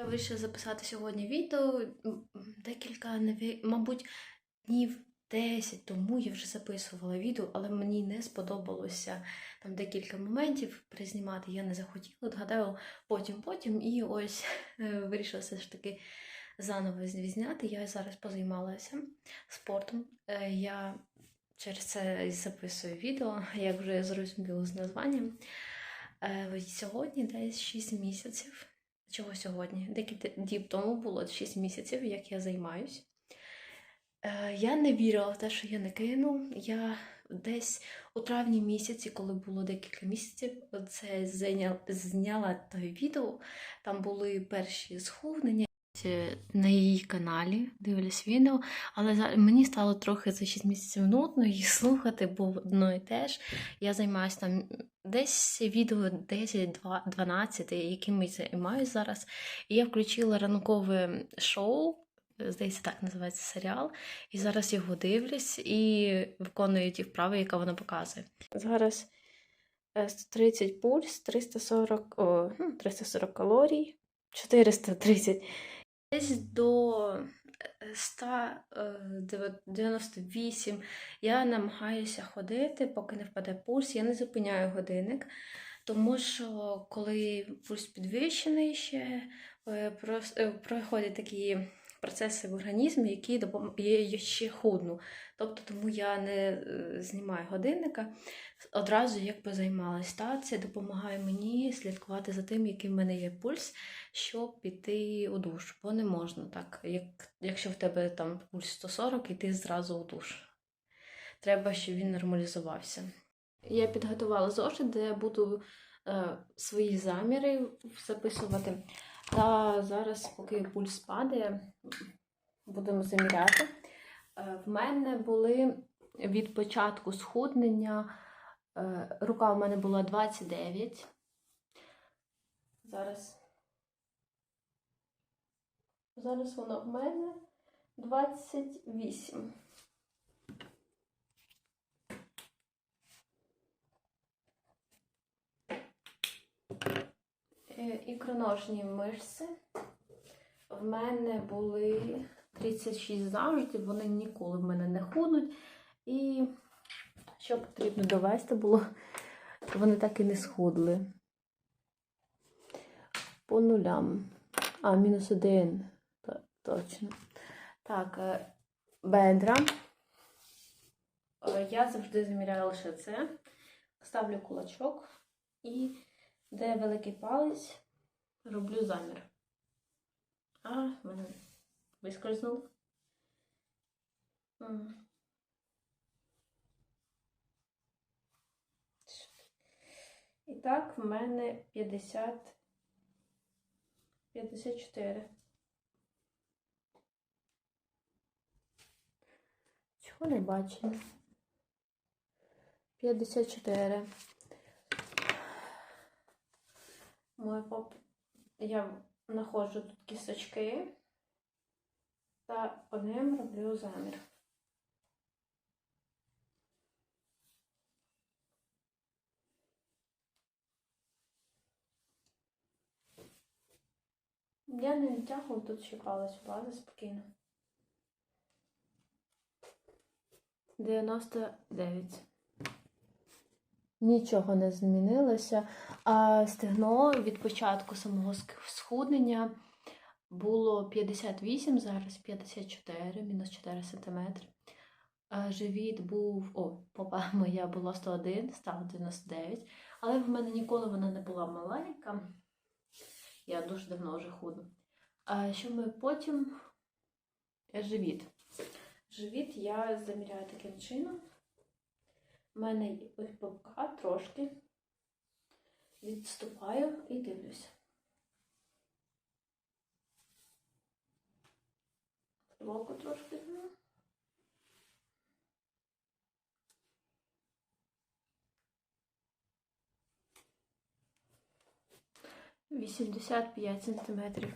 Я вирішила записати сьогодні відео. Декілька, наві- мабуть, днів 10 тому я вже записувала відео, але мені не сподобалося там декілька моментів признімати. Я не захотіла, От гадаю, потім, потім. І ось е, вирішила все ж таки заново зняти. Я зараз позаймалася спортом. Е, Я через це записую відео, як вже зрозуміло з названням. Е, Сьогодні десь 6 місяців. Чого сьогодні? Декілька діб тому було 6 місяців, як я займаюсь. Е, Я не вірила в те, що я не кину. Я десь у травні місяці, коли було декілька місяців, це зняла той відео. Там були перші схуднення. Е, На її каналі дивлюсь відео, але мені стало трохи за 6 місяців нудно їх слухати, бо одно і те ж. Я займаюся там десь відео 10-12, яким я займаюся зараз. І я включила ранкове шоу, здається, так називається серіал. І зараз його дивлюсь і виконую ті вправи, яка вона показує. Зараз е, 130 пульс, 340, о, ну, 340 калорій, 430. Десь до е, 198 я намагаюся ходити, поки не впаде пульс. Я не зупиняю годинник, тому що коли пульс підвищений ще е, е, проходять такі процеси в організмі, які допомагають я ще худну. Тобто тому я не е, знімаю годинника, одразу якби займалась. Та це допомагає мені слідкувати за тим, який в мене є пульс, щоб піти у душ. Бо не можна так, як, якщо в тебе там пульс 140, іти зразу у душ. Треба, щоб він нормалізувався. Я підготувала зошит, де я буду е, свої заміри записувати. Та зараз, поки пульс падає, будемо заміряти. Е, В мене були від початку схуднення. е, Рука у мене була 29. Зараз. Зараз вона в мене 28. Ікроножні мишці. В мене були 36 завжди, вони ніколи в мене не худнуть. І що потрібно довести було, вони так і не схудли. По нулям. А, мінус один. Точно. Так, е, бедра. Е, Я завжди заміряю лише це. Ставлю кулачок і де великий палець, роблю замір. А, мене вискользнув. І так, в мене 50, 54. Чого не бачу? 54. Мой поп. Я знаходжу тут кісточки та по ним роблю замір. Я не відтягую, тут ще палець влазить спокійно. 99. Нічого не змінилося. А стегно від початку самого схуднення було 58, зараз 54, мінус 4 см. Живіт був, о, попа моя була 101, став 99. Але в мене ніколи вона не була маленька. Я дуже давно вже худу. А що ми потім? Живіт. Живіт я заміряю таким чином. У мене ось бобка трошки. Відступаю і дивлюся. Боку трошки. Вісімдесят п'ять сантиметрів.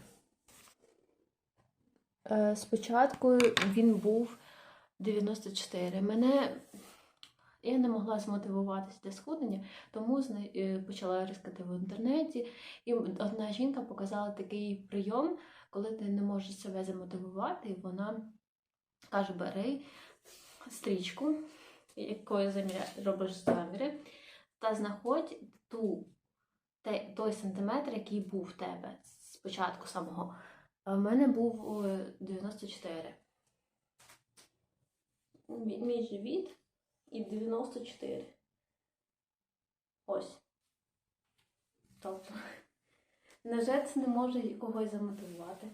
Е, Спочатку він був 94. Мене Я не могла змотивуватися для схуднення, тому е, почала рискати в інтернеті. І одна жінка показала такий прийом, коли ти не можеш себе замотивувати, і вона каже: бери стрічку, якою робиш заміри, та знаходь ту, той сантиметр, який був в тебе спочатку самого. А в мене був е, 94. Мій мій живіт і 94. Ось. Тобто, невже це не може когось замотивувати?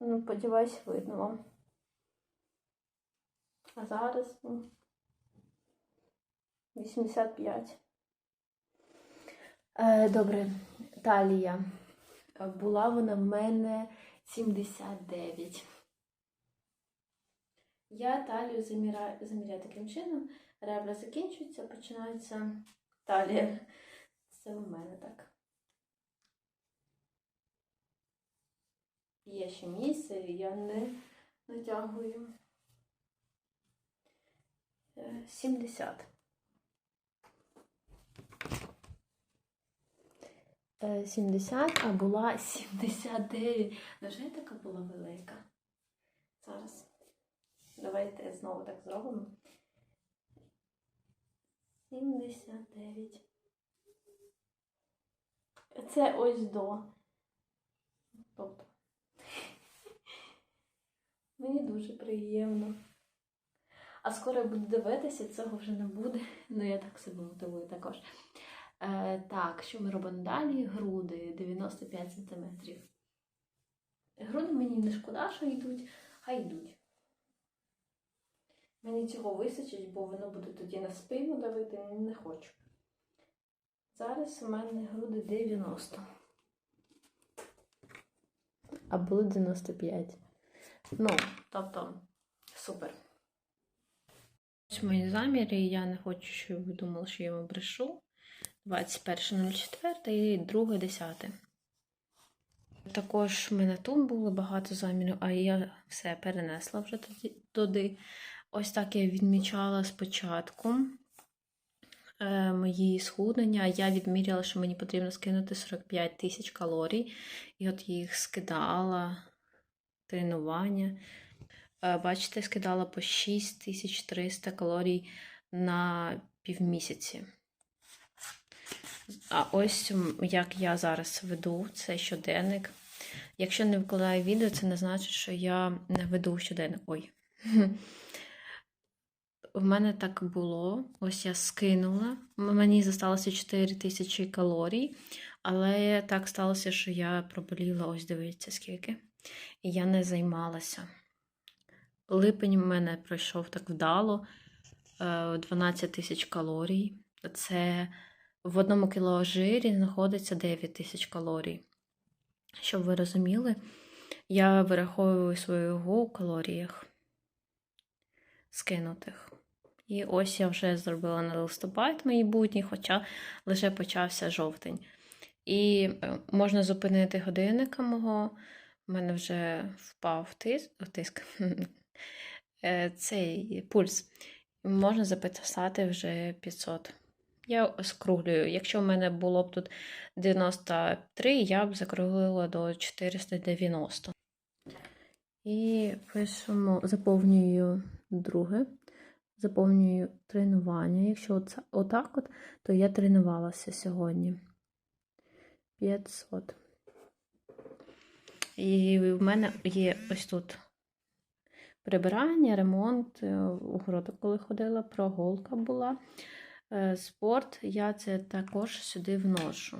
Ну, сподіваюсь, видно вам. А зараз ну, 85. Е, добре, талія. Е, Була вона в мене 79. Я талію заміряю, заміряю таким чином. Ребра закінчуються, починається талія. Це в мене так. Є ще місце, і я не натягую. Е, 70. 70, а була 79. Невже я така була велика? Зараз. Давайте знову так зробимо. 79. Це ось до. Тобто. Мені дуже приємно. А скоро я буду дивитися, цього вже не буде. Ну, я так себе мотивую також. Е, так, що ми робимо далі? Груди 95 см. Груди мені не шкода, що йдуть, хай йдуть. Мені цього вистачить, бо воно буде тоді на спину давити, не хочу. Зараз у мене груди 90. А було 95. Ну, тобто, супер. Ось мої заміри, я не хочу, щоб ви думали, що я вам брешу. 21.04 і 2.10. Також в мене тут було багато замірів, а я все перенесла вже туди. Ось так я відмічала спочатку е, мої схуднення. Я відміряла, що мені потрібно скинути 45 тисяч калорій. І от їх скидала тренування. Е, Бачите, скидала по 6300 калорій на півмісяці. А ось як я зараз веду, це щоденник. Якщо не викладаю відео, це не значить, що я не веду щоденник. Ой. В мене так було. Ось я скинула. Мені зосталося 4 тисячі калорій, але так сталося, що я проболіла, ось дивіться скільки. І я не займалася. Липень в мене пройшов так вдало. е, 12 тисяч калорій. Це в одному кіло жирі знаходиться 9 тисяч калорій. Щоб ви розуміли, я вираховую свою вагу у калоріях скинутих. І ось я вже зробила на листопад мої будні, хоча лише почався жовтень. І е, можна зупинити годинника мого. У мене вже впав тиск, тиск. Е, цей пульс. Можна записати вже 500. Я скруглюю. Якщо в мене було б тут 93, я б закруглила до 490. І пишемо, заповнюю друге, заповнюю тренування. Якщо оце, отак от, то я тренувалася сьогодні. 500. І в мене є ось тут прибирання, ремонт, е, у городок, коли ходила, прогулка була. Е, Спорт, я це також сюди вношу.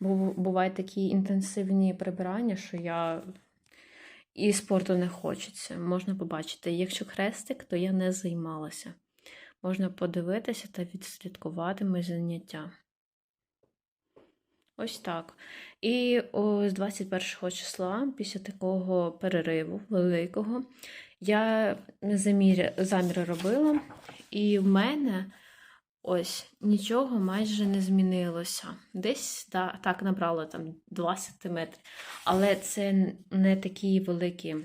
Бо бувають такі інтенсивні прибирання, що я і спорту не хочеться. Можна побачити. Якщо хрестик, то я не займалася. Можна подивитися та відслідкувати мої заняття. Ось так. І о, з 21 числа, після такого перериву великого, я замір, заміри робила, і в мене Ось, нічого майже не змінилося. Десь да, так набрала там 2 см. Але це не такі великі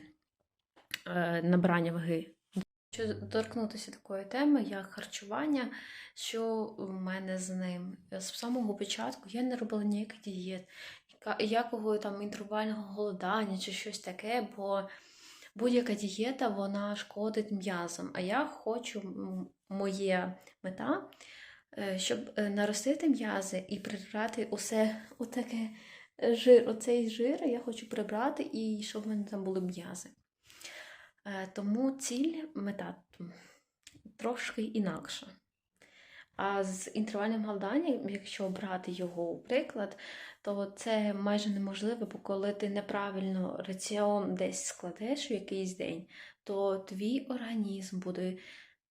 е, набрання ваги. Хочу торкнутися такої теми, як харчування, що в мене з ним. З самого початку я не робила ніяких дієт, якого там інтервального голодання чи щось таке, бо будь-яка дієта вона шкодить м'язам. А я хочу, м, моє мета, е, щоб е, наростити м'язи і прибрати усе отаке е, жир, оцей жир я хочу прибрати і щоб в мене там були м'язи. Е, Тому ціль мета трошки інакша. А з інтервальним голоданням, якщо брати його у приклад, то це майже неможливо, бо коли ти неправильно раціон десь складеш в якийсь день, то твій організм буде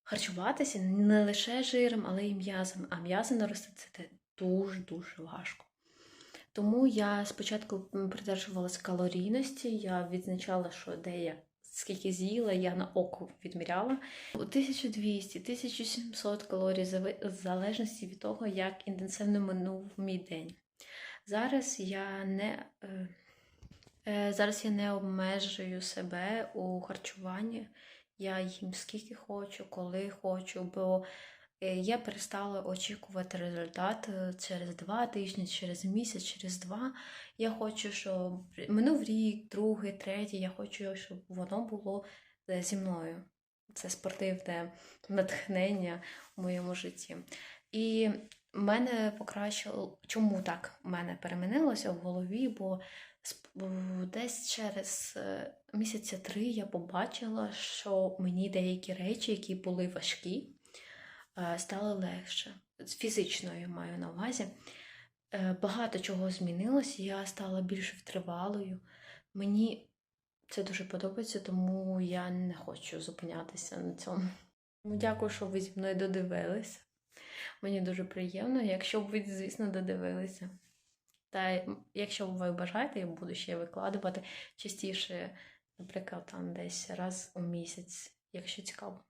харчуватися не лише жиром, але й м'язом. А м'язи наростити дуже-дуже важко. Тому я спочатку придержувалася калорійності, я відзначала, що де я скільки з'їла, я на око відміряла. 1200-1700 калорій в залежності від того, як інтенсивно минув мій день. Зараз я не, е, е, зараз я не обмежую себе у харчуванні. Я їм скільки хочу, коли хочу, бо я перестала очікувати результат е, через два тижні, через місяць, через два. Я хочу, щоб минув рік, другий, третій. Я хочу, щоб воно було е, зі мною. Це спортивне натхнення в моєму житті. І мене покращило. Чому так мене перемінилося в голові? Бо десь через е, місяця три я побачила, що мені деякі речі, які були важкі, е, стали легше. Фізичною маю на увазі. Е, Багато чого змінилося, я стала більш витривалою. Мені це дуже подобається, тому я не хочу зупинятися на цьому. Дякую, що ви зі мною додивилися. Мені дуже приємно, якщо б ви, звісно, додивилися. Та якщо ви бажаєте, я буду ще викладувати частіше, наприклад, там десь раз у місяць, якщо цікаво.